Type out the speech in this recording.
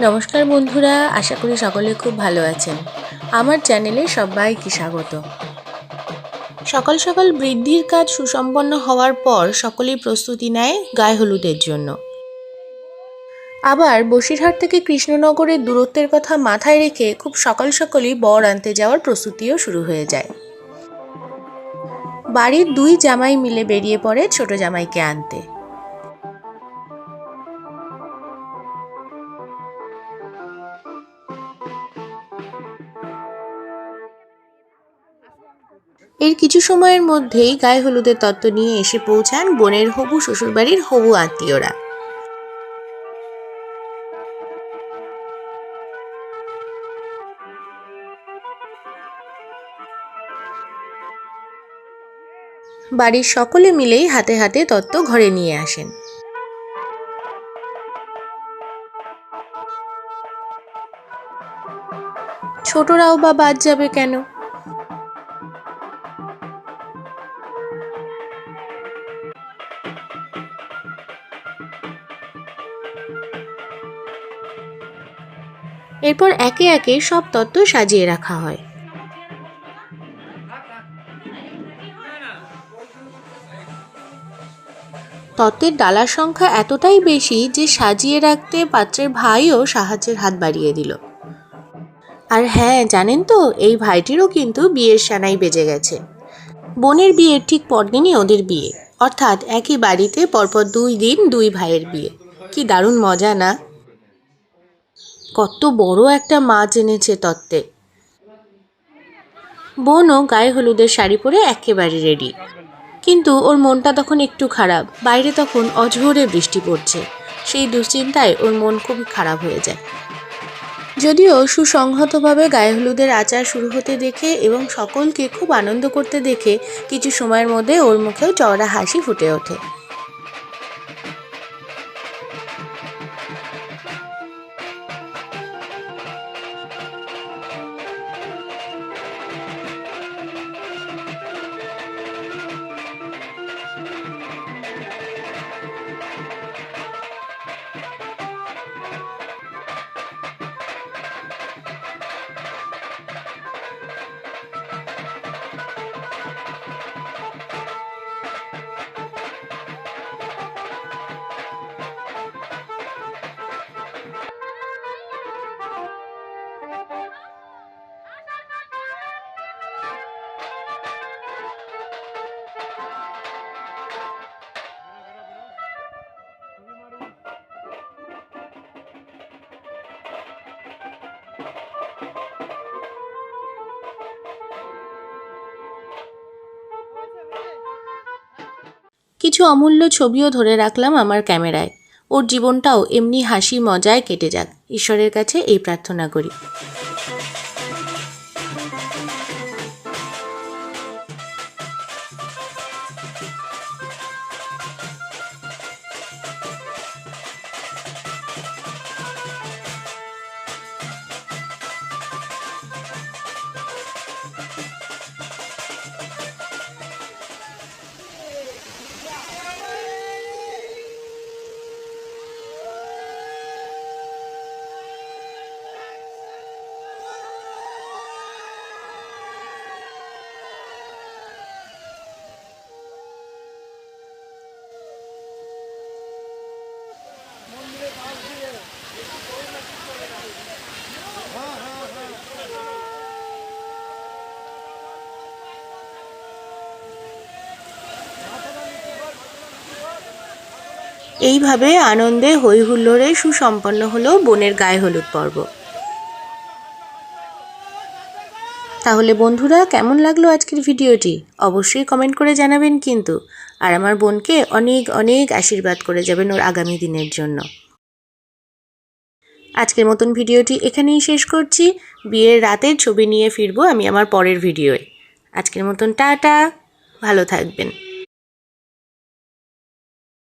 নমস্কার বন্ধুরা, আশা করি সকলে খুব ভালো আছেন। আমার চ্যানেলে সবাইকে স্বাগত। সকাল সকাল বৃদ্ধির কাজ সুসম্পন্ন হওয়ার পর সকলেই প্রস্তুতি নেয় গায়ে হলুদের জন্য। আবার বসিরহাট থেকে কৃষ্ণনগরের দূরত্বের কথা মাথায় রেখে খুব সকাল সকালই বর আনতে যাওয়ার প্রস্তুতিও শুরু হয়ে যায়। বাড়ির দুই জামাই মিলে বেরিয়ে পড়ে ছোট জামাইকে আনতে। এর কিছু সময়ের মধ্যেই গায়ে হলুদের তত্ত্ব নিয়ে এসে পৌঁছান বোনের হবু শ্বশুরবাড়ির হবু আত্মীয়রা। বাড়ির সকলে মিলেই হাতে হাতে তত্ত্ব ঘরে নিয়ে আসেন। ছোটরাও বা বাদ যাবে কেন? এরপর একে একে সব তত্ত্ব সাজিয়ে রাখা হয়। তত্ত্বের ডালার সংখ্যা এতটাই বেশি যে সাজিয়ে রাখতে পাত্রের ভাইও সাহায্যের হাত বাড়িয়ে দিল। আর হ্যাঁ জানেন তো, এই ভাইটিরও কিন্তু বিয়ের সানাই বেজে গেছে। বোনের বিয়ের ঠিক পরদিনই ওদের বিয়ে। অর্থাৎ একই বাড়িতে পরপর দুই দিন দুই ভাইয়ের বিয়ে। কি দারুণ মজা না? কত বড় একটা মাছ এনেছে তত্ত্বে। বোনও গায়ে হলুদের শাড়ি পরে একেবারে রেডি কিন্তু ওর মনটা তখন একটু খারাপ। বাইরে তখন অঝোরে বৃষ্টি পড়ছে। সেই দুশ্চিন্তায় ওর মন খুবই খারাপ হয়ে যায়। যদিও সুসংহতভাবে গায়ে হলুদের আচার শুরু হতে দেখে এবং সকলকে খুব আনন্দ করতে দেখে কিছু সময়ের মধ্যে ওর মুখেও চওড়া হাসি ফুটে ওঠে। কিছু অমূল্য ছবিও ধরে রাখলাম আমার ক্যামেরায়। ওর জীবনটাও এমনি হাসি মজায় কেটে যাক। ঈশ্বরের কাছে এই প্রার্থনা করি। এইভাবে আনন্দে হই হুল্লোড়ে সুসম্পন্ন হলো বোনের গায়ে হলুদ পর্ব। তাহলে বন্ধুরা, কেমন লাগল আজকের ভিডিওটি? অবশ্যই কমেন্ট করে জানাবেন কিন্তু, আর আমার বোনকে অনেক অনেক আশীর্বাদ করে যাবেন ওর আগামী দিনের জন্য। আজকের মতন ভিডিওটি এখানেই শেষ করছি। বিয়ের রাতের ছবি নিয়ে ফিরবো আমি আমার পরের ভিডিওয়। আজকের মতন টাটা, ভালো থাকবেন।